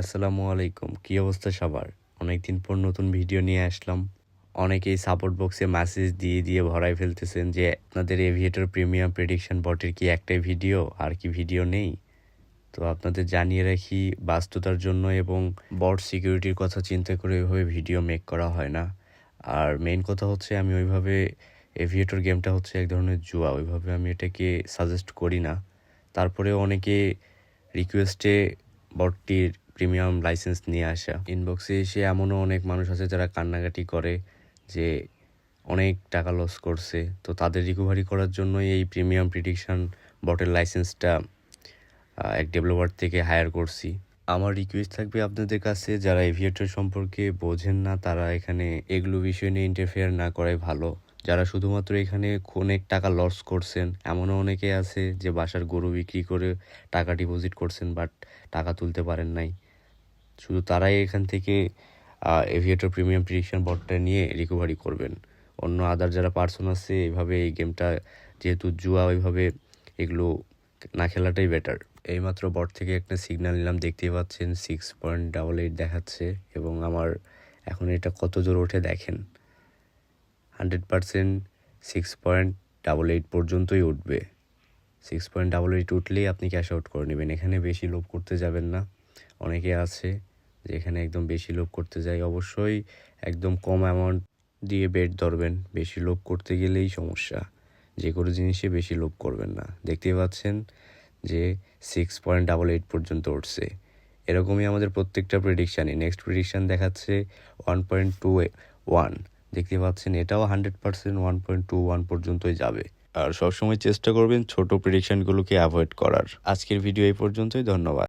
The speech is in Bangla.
আসসালামু আলাইকুম। কী অবস্থা সবার? অনেক দিন পর নতুন ভিডিও নিয়ে আসলাম। অনেকেই সাপোর্ট বক্সে মেসেজ দিয়ে দিয়ে ভরাই ফেলতেছেন যে, আপনাদের এভিয়েটর প্রিমিয়াম প্রেডিকশন বটের কি একটাই ভিডিও? আর কি ভিডিও নেই? তো আপনাদের জানিয়ে রাখি, বাস্তুতার জন্য এবং বট সিকিউরিটির কথা চিন্তা করে ওইভাবে ভিডিও মেক করা হয় না। আর মেইন কথা হচ্ছে, আমি ওইভাবে এভিয়েটর গেমটা হচ্ছে এক ধরনের জুয়া। ওইভাবে আমি এটাকে সাজেস্ট করি না। তারপরে অনেকে রিকোয়েস্টে বটটির প্রিমিয়াম লাইসেন্স নিয়ে আসা। ইনবক্সে এসে এমনও অনেক মানুষ আছে যারা কান্নাকাটি করে যে অনেক টাকা লস করছে। তো তাদের রিকভারি করার জন্যই এই প্রিমিয়াম প্রিডিকশন বটের লাইসেন্সটা এক ডেভেলপার থেকে হায়ার করছি। আমার রিকোয়েস্ট থাকবে আপনাদের কাছে, যারা এভিয়েটর সম্পর্কে বোঝেন না, তারা এখানে এগুলো বিষয় নিয়ে ইন্টারফেয়ার না করাই ভালো। যারা শুধুমাত্র এখানে অনেক টাকা লস করছেন, এমনও অনেকে আছে যে বাসার গরু বিক্রি করে টাকা ডিপোজিট করছেন বাট টাকা তুলতে পারেন নাই। শুধু তারাই এখান থেকে এভিয়েটর প্রিমিয়াম প্রিডিকশন বটটা নিয়ে রিকভারি করবেন। অন্য আদার যারা পার্সন আছে এইভাবে এই গেমটা যেহেতু জুয়া, ওইভাবে এগুলো না খেলাটাই বেটার এইমাত্র বট থেকে একটা সিগন্যাল নিলাম, দেখতেই পাচ্ছেন সিক্স পয়েন্ট ডাবল এইট দেখাচ্ছে এবং আমার এখন এটা কত জোর ওঠে দেখেন। Hundred percent six point double eight পর্যন্তই উঠবে। সিক্স পয়েন্ট ডাবল এইট উঠলেই আপনি ক্যাশ আউট করে নেবেন, এখানে বেশি লোভ করতে যাবেন না। অনেকে আছে যে এখানে একদম বেশি লোভ করতে যায়। অবশ্যই একদম কম অ্যামাউন্ট দিয়ে বেড ধরবেন। বেশি লোভ করতে গেলেই সমস্যা। যে কোনো জিনিসে বেশি লোভ করবেন না। দেখতেই পাচ্ছেন যে সিক্স পয়েন্ট ডাবল এইট পর্যন্ত উঠছে। এরকমই আমাদের প্রত্যেকটা প্রেডিকশানই নেক্সট প্রেডিকশান দেখাচ্ছে ওয়ান পয়েন্ট টু ওয়ান দেখতে পাচ্ছেন এটাও hundred percent one point two one পর্যন্তই যাবে। আর সবসময় চেষ্টা করবেন ছোট প্রেডিকশানগুলোকে অ্যাভয়েড করার। আজকের ভিডিও এই পর্যন্তই। ধন্যবাদ।